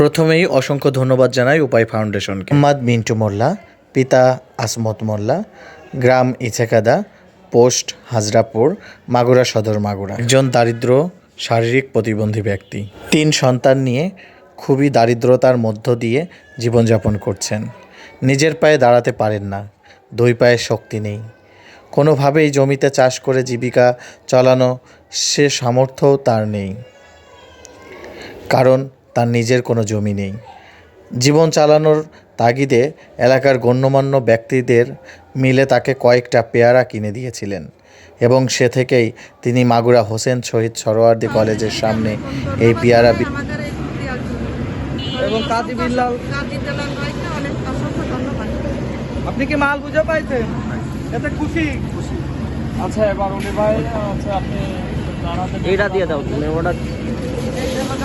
প্রথমেই অসংখ্য ধন্যবাদ জানাই উপায় ফাউন্ডেশনকে। মোহাম্মদ মিন্টু মোল্লা পিতা আসমত মোল্লা গ্রাম ইছেকাদা পোস্ট হাজরাপুর মাগুরা সদর মাগুরা। একজন দারিদ্র শারীরিক প্রতিবন্ধী ব্যক্তি। তিন সন্তান নিয়ে খুবই দারিদ্রতার মধ্য দিয়ে জীবনযাপন করছেন। নিজের পায়ে দাঁড়াতে পারেন না দুই পায়ে শক্তি নেই। কোনোভাবেই জমিতে চাষ করে জীবিকা চালানো সে সামর্থ্যও তার নেই। কারণ তার নিজের কোনো জমি নেই। জীবন চালানোর তাগিদে এলাকার গণ্যমান্য ব্যক্তিদের মিলে তাকে কয়েকটা পেয়ারা কিনে দিয়েছিলেন এবং সে থেকেই তিনি মাগুরা হোসেন শহীদ সরোয়ার্দী কলেজের সামনে এই পেয়ারা। এবং কাজী বিল্লাল। আপনি কি মাল বুঝে পাইছেন? এতে খুশি। আচ্ছা এবার উনি ভাই আচ্ছা আপনি এইটা দিয়ে দাও, তুমি ওটা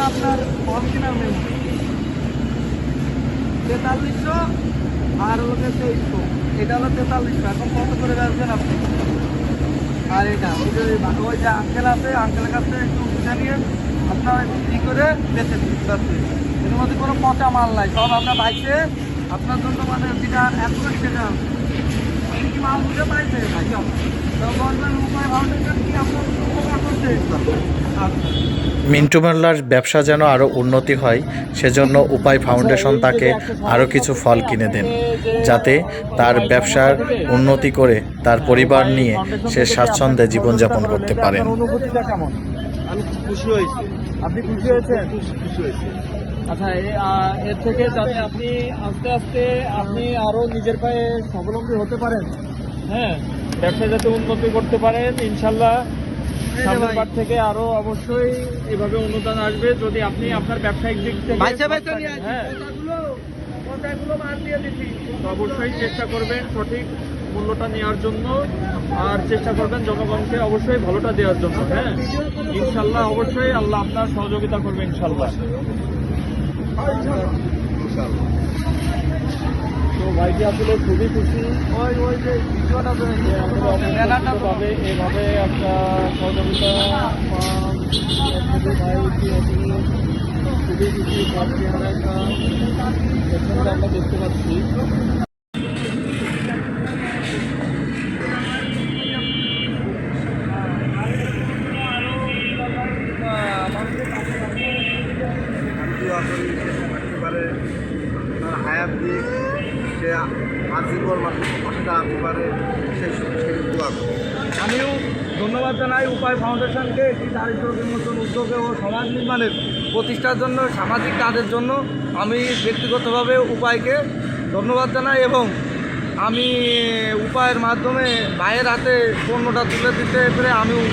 আপনার তেতাল্লিশশো আর এটা হলো তেতাল্লিশশো এখন করে আপনি আর এটা ওই যে আঙ্কেল আছে একটু আপনার করে বেচে এর মধ্যে কোনো পচা মাল নাই সব আপনার বাইকে আপনার জন্য মানে যেটা কি মাল বুঝে পাইছে তো বলবেন উপায় কি আপনার মিন্টু মোল্লার ব্যবসা যেন আরও উন্নতি হয় সেজন্য উপায় ফাউন্ডেশন তাকে আরও কিছু ফল কিনে দেন যাতে তার ব্যবসার উন্নতি করে তার পরিবার নিয়ে সে স্বাচ্ছন্দ্যে জীবনযাপন করতে পারেন। আপনার অনুভূতিটা কেমন? আমি খুশি হয়েছি। আপনি খুশি হয়েছেন? খুশি হয়েছি। আচ্ছা এর থেকে যাতে আপনি আস্তে আস্তে আপনি আরও নিজের পায়ে স্বাবলম্বী হতে পারেন হ্যাঁ ব্যবসা যাতে উন্নতি করতে পারেন ইনশাল্লাহ সামনের বার থেকে আরও অবশ্যই এভাবে অনুদান আসবে। যদি আপনি আপনার ব্যবসায়িক দিক থেকে হ্যাঁ। অবশ্যই চেষ্টা করবেন সঠিক মূল্যটা নেওয়ার জন্য। আর চেষ্টা করবেন জনগণকে অবশ্যই ভালোটা দেওয়ার জন্য হ্যাঁ। ইনশাল্লাহ অবশ্যই আল্লাহ আপনার সহযোগিতা করবে ইনশাল্লাহ। ভাইটি আসলে খুবই খুশি। ওই ওই যে ভিডিওটা এভাবে একটা সহযোগিতা ভাই খুবই খুশি আমরা দেখতে পাচ্ছি। হায়াত দিক। সে আজীবন মানুষের পারে সে সে দোয়া আমিও ধন্যবাদ জানাই উপায় ফাউন্ডেশনকে, একটি দারিদ্র বিমোচন উদ্যোগে ও সমাজ নির্মাণের প্রতিষ্ঠার জন্য, সামাজিক কাজের জন্য আমি ব্যক্তিগতভাবে উপায়কে ধন্যবাদ জানাই এবং আমি উপায়ের মাধ্যমে ভাইয়ের হাতে পণ্যটা তুলে দিতে পেরে আমিও